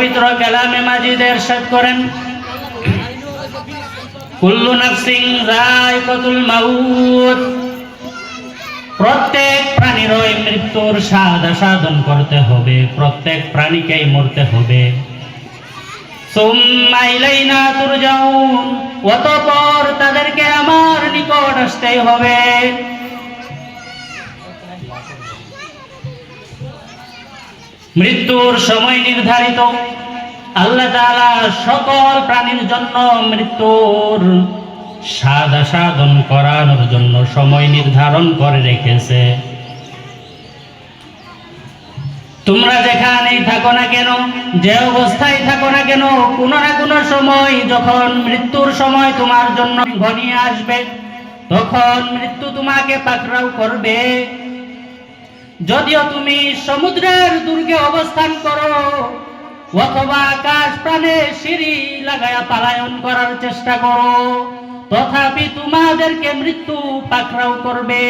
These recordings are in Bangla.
পবিত্র কালামে মাজিদ এরশাদ করেন। কুল্লু নাফসিং যায়কাতুল মাউত। প্রত্যেক প্রাণীরই মৃত্যুর স্বাদ সাধন করতে হবে। প্রত্যেক প্রাণীকেই মরতে হবে। সুম্মা ইলাইনা তুরজাউন। অতঃপর তাদেরকে আমার নিকট আসতেই হবে। মৃত্যুর সময় নির্ধারিত। আল্লাহ সকল প্রাণীর জন্য মৃত্যুর স্বাদ সাধন করানোর জন্য সময় নির্ধারণ করে রেখেছে। তোমরা যেখানেই থাকো না কেন, যে অবস্থায় থাকো না কেন, কোনো না কোনো সময় যখন মৃত্যুর সময় তোমার জন্য ঘনিয়ে আসবে, তখন মৃত্যু তোমাকে পাকড়াও করবে। যদিও তুমি সমুদ্রের দুর্গে অবস্থান করো, অথবা আকাশ প্রাণে সিঁড়ি লাগায়া পালায়ন করার চেষ্টা করো, তথাপি তোমাদেরকে মৃত্যু পাকড়াও করবে।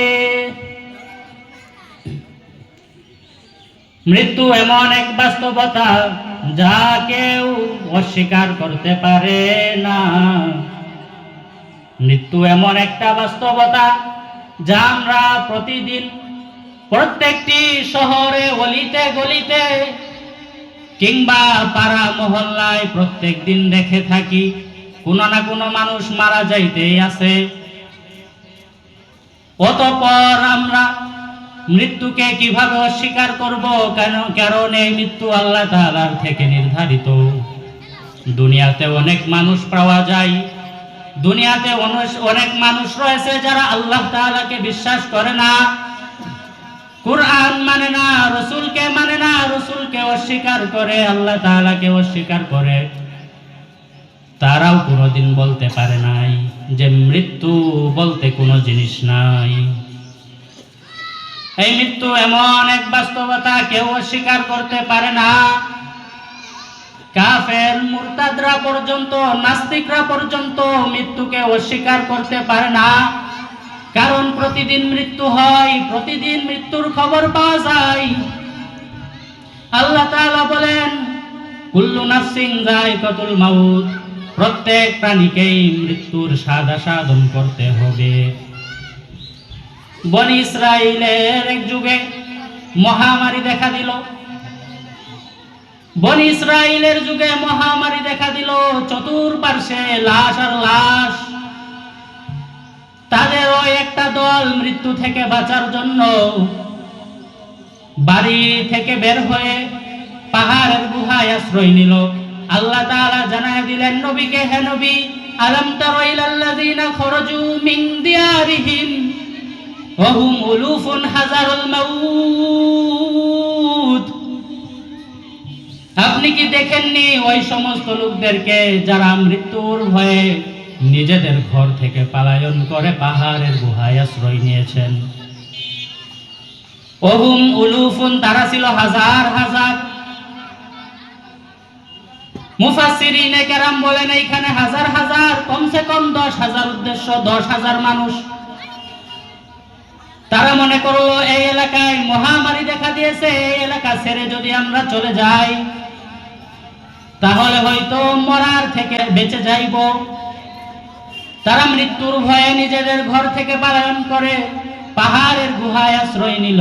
মৃত্যু এমন এক বাস্তবতা যা কেউ অস্বীকার করতে পারে না। মৃত্যু এমন একটা বাস্তবতা যা আমরা প্রতিদিন প্রত্যেকটি শহরে অলিতে গলিতে কিংবা পাড়া মহল্লায় প্রত্যেক দিন দেখে থাকি, কোনো না কোনো মানুষ মারা যাইতেই আছে। অতপর আমরা মৃত্যুকে কীভাবে অস্বীকার করব, কেন, কারণ এই মৃত্যু আল্লাহ তাআলার থেকে নির্ধারিত। দুনিয়াতে অনেক মানুষ পাওয়া যায়। দুনিয়াতে অনেক মানুষ রয়েছে যারা আল্লাহ তাআলাকে বিশ্বাস করে না। কুরআন মানে না, রসুলকে মানে না, রসুলকে অস্বীকার করে, আল্লাহ তাআলাকে অস্বীকার করে। তারাও কোনোদিন বলতে পারে নাই যে মৃত্যু বলতে কোনো জিনিস নাই। এই মৃত্যু এমন এক বাস্তবতা, কেউ অস্বীকার করতে পারে না। কাফের মুরতাদরা পর্যন্ত, নাস্তিকরা পর্যন্ত মৃত্যুকে অস্বীকার করতে পারে না। কারণ প্রতিদিন মৃত্যু হয়, প্রতিদিন মৃত্যুর খবর পাওয়া যায়। আল্লাহ তাআলা বলেন, কুল্লু নাফসিন যায়কাতুল মাউত প্রত্যেক প্রাণীকেই মৃত্যুর স্বাদ সাধন করতে হবে। বনি ইসরায়েলের এক যুগে মহামারী দেখা দিল। বনি ইসরায়েলের যুগে মহামারী দেখা দিল। চতুর্পার্শ্বে লাশ আর লাশ মৃত্যু থেকে বাঁচার জন্য বাড়ি থেকে বের হয়ে পাহাড়ের গুহায় আশ্রয় নিল। আল্লাহ তাআলা জানায় দিলেন, নবীকে হে নবী, আলাম তারা ইলাল্লাযিনা খরজু মিন দিয়ারিহিম ওহুম উলুফুন হাজারুল মাউত। আপনি কি দেখেননি ওই সমস্ত লোকদেরকে যারা মৃত্যুর ভয়ে নিজেদের ঘর থেকে পালায়ন করে পাহাড়ের গুহায় আশ্রয় নিয়েছেন। উলুফুন, তারা ছিল হাজার হাজার। বলেন, এইখানে হাজার হাজার, কমসে কম দশ হাজার উদ্দেশ্য, দশ হাজার মানুষ। তারা মনে করল, এই এলাকায় মহামারী দেখা দিয়েছে, এই এলাকা ছেড়ে যদি আমরা চলে যাই, তাহলে হয়তো মরার থেকে বেঁচে যাইব। তারা মৃত্যুর ভয়ে নিজেদের ঘর থেকে পালায়ন করে পাহাড়ের গুহায় আশ্রয় নিল।